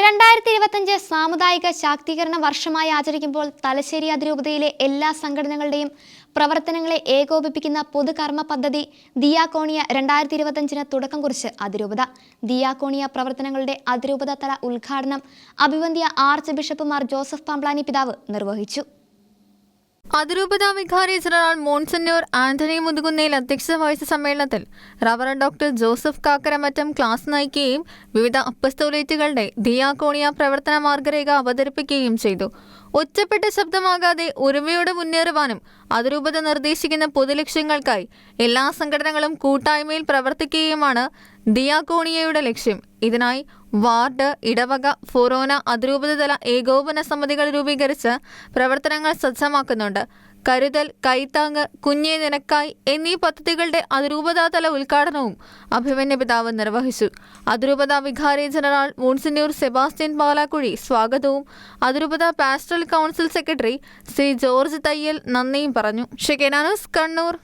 രണ്ടായിരത്തി ഇരുപത്തഞ്ച് സാമുദായിക ശാക്തീകരണ വർഷമായി ആചരിക്കുമ്പോൾ തലശ്ശേരി അതിരൂപതയിലെ എല്ലാ സംഘടനകളുടെയും പ്രവർത്തനങ്ങളെ ഏകോപിപ്പിക്കുന്ന പൊതുകർമ്മ പദ്ധതി ദിയാകോണിയ രണ്ടായിരത്തി ഇരുപത്തഞ്ചിന് തുടക്കം കുറിച്ച് അതിരൂപത. ദിയാകോണിയ പ്രവർത്തനങ്ങളുടെ അതിരൂപത തല ഉദ്ഘാടനം അഭിവന്ധ്യ archbishop Mar Joseph Pamplany പിതാവ് നിർവഹിച്ചു. അതിരൂപത വികാരി ജനറൽ മോൺസന്യൂർ ആന്റണി മുതുകുന്നേൽ അധ്യക്ഷത വഹിച്ച സമ്മേളനത്തിൽ reverend doctor Joseph Kakkaramattam class നയിക്കുകയും വിവിധ അപ്പസ്തോലേറ്റുകളുടെ ദിയാകോണിയ പ്രവർത്തന മാർഗരേഖ അവതരിപ്പിക്കുകയും ചെയ്തു. ഒറ്റപ്പെട്ട ശബ്ദമാകാതെ ഒരുമയോടെ മുന്നേറുവാനും അതിരൂപത നിർദ്ദേശിക്കുന്ന പൊതുലക്ഷ്യങ്ങൾക്കായി എല്ലാ സംഘടനകളും കൂട്ടായ്മയിൽ പ്രവർത്തിക്കുകയുമാണ് ദിയാകോണിയയുടെ ലക്ഷ്യം. ഇതിനായി വാർഡ് ഇടവക ഫൊറോന അതിരൂപതതല ഏകോപന സമിതികൾ രൂപീകരിച്ച് പ്രവർത്തനങ്ങൾ സജ്ജമാക്കുന്നുണ്ട്. കരുതൽ കൈത്താങ്ങ് കുഞ്ഞേ നിനക്കായി എന്നീ പദ്ധതികളുടെ അതിരൂപതാതല ഉദ്ഘാടനവും അഭിമന്യ പിതാവ് നിർവഹിച്ചു. അതിരൂപത വികാരി ജനറൽ മോൺസിന്യൂർ സെബാസ്റ്റ്യൻ പാലാക്കുഴി സ്വാഗതവും. അതിരൂപത pastoral council secretary C George Thayyil നന്ദിയും പറഞ്ഞു. ഷെക്കനാനസ് കണ്ണൂർ.